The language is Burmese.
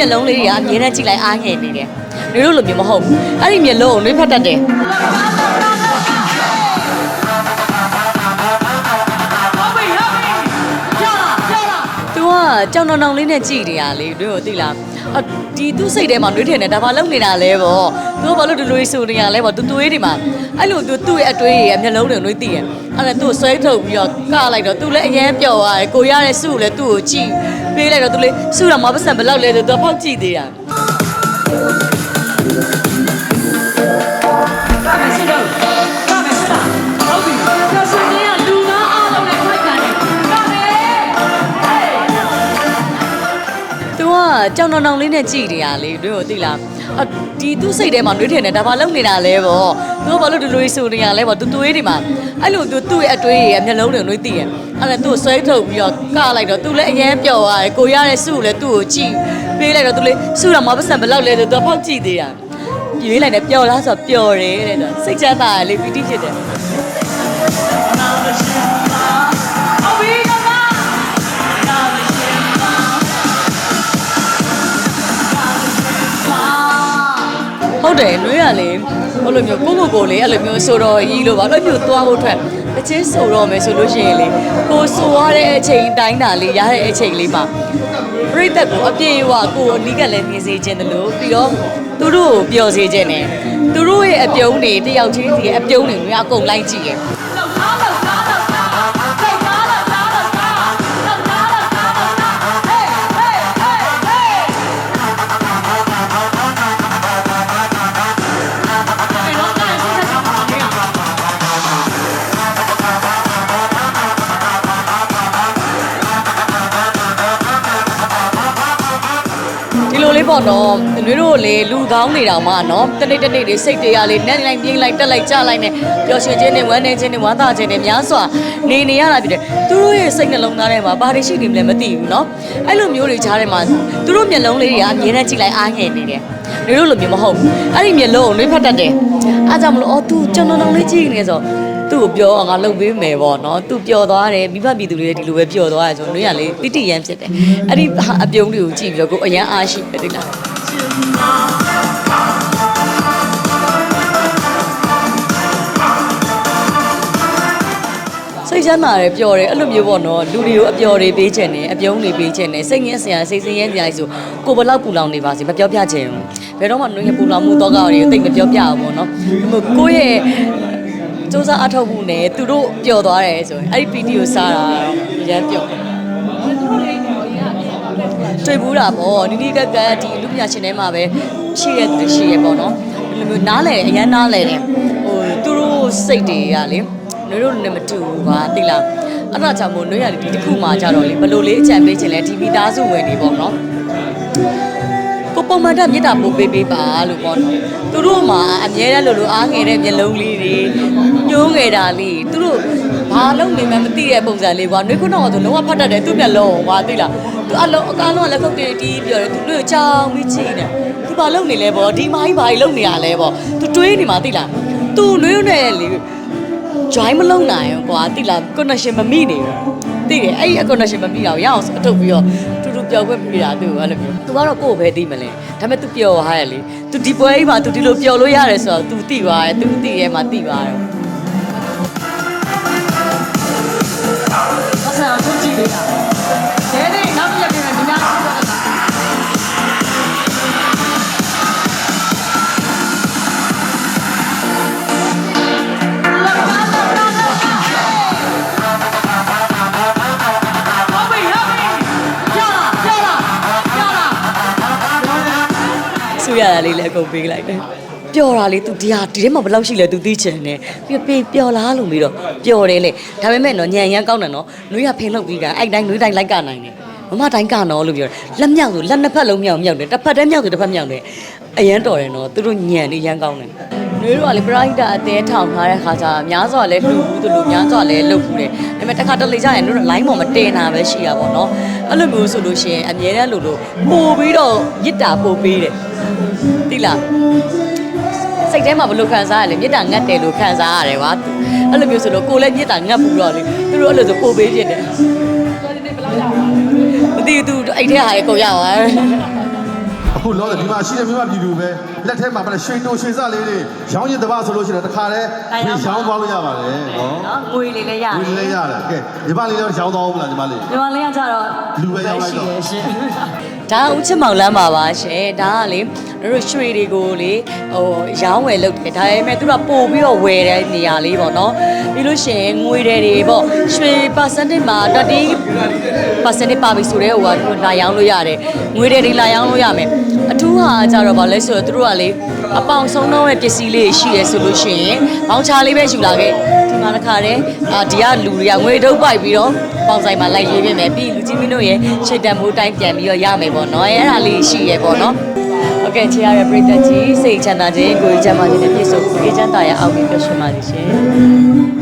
မျက်လုံးလေးတွေကအမြဲတမ်းကြည့်လိုက်အားငယ်နေတယ်နွေတို့လိုမျိုးမဟုတ်ဘူးအဲ့ဒီမျက်လုံးကိုနွေဖတ်တတ်တယ်သူကကြောင်တောင်တောင်လေးနဲ့ကြည်နေရလေတို့ကိုသိလားအ ဒီသူ့စိတ်ထဲမှာနှွေးထင်တယ်ဒါဘာလုပ်နေတာလဲပေါ့သူကဘာလို့ဒီလိုဆိုနေရလဲပေါ့သူသွေးတွေမှာအဲ့လိုသူသူ့ရဲ့အတွေးရဲ့မျက်လုံးတွေနှွေးသိရအဲ့ဒါသူ့ကိုဆွဲထုတ်ပြီးတော့ကလိုက်တော့သူလည်းအရန်ပျော်သွားတယ်ကိုရတဲ့စုကိုလည်းသူ့ကိုကြည့်ပေးလိုက်တော့သူလည်းစုတော့မပတ်စံဘယ်လောက်လဲဆိုသူကဖောက်ကြည့်သေးတာ ကကြောင်တောင်တောင်လေးနဲ့ကြည်နေရလေတို့ကိုသိလားအဒီသူ့စိတ်ထဲမှာနှွေးထင်တယ်ဒါဘာလုပ်နေတာလဲပေါ့သူကဘာလို့ဒီလိုဆိုနေရလဲပေါ့သူသွေးတွေမှာအဲ့လိုသူသူ့ရဲ့အတွေးရဲ့မျက်လုံးတွေနှွေးသိရအဲ့ဒါသူ့ကိုဆွဲထုတ်ပြီးတော့ကလိုက်တော့သူလည်းအရန်ပျော်သွားတယ်ကိုရတဲ့စုကိုလည်းသူ့ကိုကြည့်ပေးလိုက်တော့သူလည်းစုတော့မပတ်စံဘယ်လောက်လဲဆိုသူကဖောက်ကြည့်သေးတာရွေးလိုက်တယ်ပျော်လားဆိုတော့ပျော်တယ်တဲ့သူစိတ်ချမ်းသာတယ်လေပီတိဖြစ်တယ် တ်တယ်နှွေးရလေဟိုလိုမျိုးကိုကိုကိုလေးအဲ့လိုမျိုးဆိုတော့ရီလို့ပါအဲ့လိုမျိုးသွားဖို့ထွက်အချင်းဆိုတော့မယ်ဆိုလို့ရှိရင်လေကိုဆိုရတဲ့အချိန်တိုင်းတာလေးရတဲ့အချိန်လေးမှာပြိသက်ကိုအပြည့်အဝကိုအနီးကလည်းမြင်စေခြင်းတလို့ပြီးတော့သူတို့ကိုပျော်စေခြင်းနဲ့သူတို့ရဲ့အပြုံးတွေတယောက်ချင်းစီရဲ့အပြုံးတွေမျိုးအကုန်လိုက်ကြည့်ရဲ့ ပေါ့နော်နွေတို့လေလူကောင်းနေတောင်မှနော်တနေ့တနေ့တွေစိတ်တွေကလေနဲ့လိုက်ပြင်းလိုက်တက်လိုက်ကြလိုက်နဲ့ပျော်ရွှင်ခြင်းနဲ့ဝမ်းနေခြင်းနဲ့ဝမ်းသာခြင်းနဲ့များစွာနေနေရတာဖြစ်တယ်သူတို့ရဲ့စိတ်နှလုံးသားထဲမှာဘာတွေရှိနေမလဲမသိဘူးနော်အဲ့လိုမျိုးတွေကြားထဲမှာသူတို့မျက်လုံးလေးတွေကအမြဲတမ်းကြည့်လိုက်အားငယ်နေတယ်နွေတို့လိုမျိုးမဟုတ်ဘူးအဲ့ဒီမျက်လုံးကိုနွေဖတ်တတ်တယ်အားကြောင့်မလို့အော် तू ကျွန်တော်တော်လေးကြည့်နေဆို သူ့ကိုပြောအောင်ငါလုပ်ပေးမယ်ပေါ့နော်သူပျော်သွားတယ်မိဘပြည်သူတွေဒီလိုပဲပျော်သွားတယ်ဆိုတော့နွေကလေတိတိရမ်းဖြစ်တယ်အဲ့ဒီအပြုံးတွေကိုကြည့်ပြီးတော့ကိုအရန်အားရှိတယ်တိလားစိတ်ချမ်းသာတယ်ပျော်တယ်အဲ့လိုမျိုးပေါ့နော်လူတွေကိုအပျော်တွေပေးချင်တယ်အပြုံးတွေပေးချင်တယ်စိတ်ငင်းစရာစိတ်ဆင်းရဲစရာဆိုကိုဘလောက်ပူလောင်နေပါစေမပြောပြချင်ဘူးဘယ်တော့မှနှွေးရပူလောင်မှုတော့ကောက်တွေကိုတိတ်မပြောပြဘူးပေါ့နော်ဟိုကိုယ့်ရဲ့ စူးစမ်းအထောက်မှုနဲ့သူတို့ပျော်သွားတယ်ဆိုရင်အဲ့ဒီပီတီကိုစားတာတော့ရမ်းပျော်တယ်တွေ့ဘူးတာပေါ့နီနီကက်ကက်ဒီလူပညာရှင်ထဲမှာပဲရှိရတဲ့ရှိရပေါ့နော်ဒီလိုမျိုးနားလဲအရန်နားလဲတယ်ဟိုသူတို့စိတ်တွေကလေနွေတို့နဲ့မတူဘူးပါသိလားအဲ့ဒါကြောင့်မို့နွေရဒီတစ်ခုမှကြတော့လေဘလို့လေးအကြံပေးခြင်းလဲဒီမိသားစုဝင်နေပေါ့နော်ကို ပုံမှန်တမေတ္တာပို့ပေးပေးပါလို့ပေါ့နော်သူတို့မှာအမြဲတမ်းလို့လို့အားငယ်တဲ့မျက်လုံးလေးတွေညှိုးငယ်တာလေးသူတို့ဘာလုပ်နေမှမသိတဲ့ပုံစံလေးကွာနှွေခုနောက်ဆိုလုံးဝဖတ်တတ်တယ်သူ့မျက်လုံးကွာသိလားသူအလုံးအကားလုံးကလက်ခုပ်တွေတီးပြောတယ်သူတို့ကြောင်ပြီးချီနေသူဘာလုပ်နေလဲပေါ့ဒီမိုင်းဘာကြီးလုပ်နေရလဲပေါ့သူတွေးနေမှာသိလားသူနှွေးနဲ့လေ join မလုပ်နိုင်ဘူးကွာတိလား connection မမိနေဘူးသိတယ်အဲ့ဒီ connection မမိတာကိုရအောင်ဆိုအထုတ်ပြီးတော့တူတူပျော်ခွင့်ပေးတာသူ့ကိုအဲ့လိုမျိုး तू ကတော့ကိုယ်ပဲသိမလဲဒါပေမဲ့ तू ပျော်ဟာရလေ तू ဒီပွဲကြီးမှာ तू ဒီလိုပျော်လို့ရတယ်ဆိုတော့ तू သိပါရဲ့ तू သိရဲမှာ သိပါရဲ့ဟုတ်ကဲ့အခုကြည့်နေတာဒါနဲ့နောက်တစ်ရက်ပြန်ဒီနားကြည့်တော့ ရတာလေးလည်းအကုန်ပေးလိုက်တယ်ပျော်တာလေ तू ဒီဟာဒီထဲမှာဘယ်လောက်ရှိလဲ तू သိချင်တယ်ပြီးပြီးပျော်လားလို့ပြီးတော့ပျော်တယ်လေဒါပေမဲ့နော်ညံရမ်းကောင်းတယ်နော်နှွေးရဖင်လောက်ပြီးကအဲ့တိုင်းနှွေးတိုင်းလိုက်ကနိုင်တယ်မမတိုင်းကနော်လို့ပြောတယ်လက်မြောက်ဆိုလက်နှစ်ဖက်လုံးမြောက်မြောက်တယ်တစ်ဖက်တည်းမြောက်ဆိုတစ်ဖက်မြောက်တယ်အရန်တော်တယ်နော်သူတို့ညံနေရမ်းကောင်းတယ် နှွေးတို့ကလေပရိုက်တာအသေးထောင်ထားတဲ့ခါကျများစွာလဲလှူဘူးသူတို့များစွာလဲလှုပ်ဘူးတယ်ဒါပေမဲ့တစ်ခါတလေကျရင်တို့ line ပေါ်မှာတင်တာပဲရှိရပါတော့အဲ့လိုမျိုးဆိုလို့ရှိရင်အမြဲတမ်းလို့လို့ပို့ပြီးတော့ရစ်တာပို့ပေးတယ်တိလားစိတ်ထဲမှာဘယ်လိုခံစားရလဲမေတ္တာငတ်တယ်လို့ခံစားရတယ်ကွာအဲ့လိုမျိုးဆိုတော့ကိုယ်လည်းမေတ္တာငတ်ဘူးတော့လေသူတို့အဲ့လိုဆိုပို့ပေးဖြစ်တယ်မသိဘူးသူအဲ့ထဲဟာလေကိုရပါ အခုလောတယ်ဒီမှာရှိတဲ့မိမပြည်သူပဲလက်ထဲမှာပဲရွှေတိုရွှေစလေးတွေရောင်းရင်တပါဆိုလို့ရှိရင်တခါတည်းဒီရောင်းသွားလို့ရပါတယ်ဟောနော်ငွေလေးလည်းရတယ်ဒီလေးရတယ်ကဲဒီမလေးတော့ရောင်းသွားဦးမလားဒီမလေးဒီမှာလေးကကြတော့လူပဲရောက်လိုက်တော့ရှင်ဒါကဦးချစ်မောင်လမ်းပါပါရှင်ဒါကလေတို့ရွှေတွေကိုလေဟိုရောင်းဝယ်လုပ်တယ်ဒါပေမဲ့သူကပို့ပြီးတော့ဝယ်တဲ့နေရာလေးပေါ့နော်ပြီးလို့ရှိရင်ငွေတွေတွေပေါ့ရွှေ percentage မှာ30 percentage ပါပြီဆိုတော့ဟိုကသူလာရောင်းလို့ရတယ်ငွေတွေတွေလာရောင်းလို့ရမယ် အထူးဟာကြတော့ဗာလဲဆိုတော့သူတို့ကလေအပေါင်ဆုံးတော့ရဲ့ပစ္စည်းလေးရှိရဲဆိုလို့ရှိရင်ဘောင်းချလေးပဲယူလာခဲ့ဒီမှာတစ်ခါတည်းအာဒီကလူတွေကငွေထုတ်ပိုက်ပြီးတော့ပေါင်ဆိုင်မှာလိုက်ရွေးပြင်မယ်ပြီးလူကြီးမင်းတို့ရဲ့ရှေ့တံမိုးတိုင်းပြန်ပြီးတော့ရမယ်ပေါ့နော်အဲ့ဒါလေးရှိရဲပေါ့နော်ဟုတ်ကဲ့ချေရတဲ့ပရိသတ်ကြီးစိတ်ချမ်းသာခြင်းကိုယ်ချမ်းသာခြင်းနဲ့ပြည့်စုံကိုယ်ချမ်းသာရအောင်ပြီးပြောရှင်ပါလိမ့်ရှင်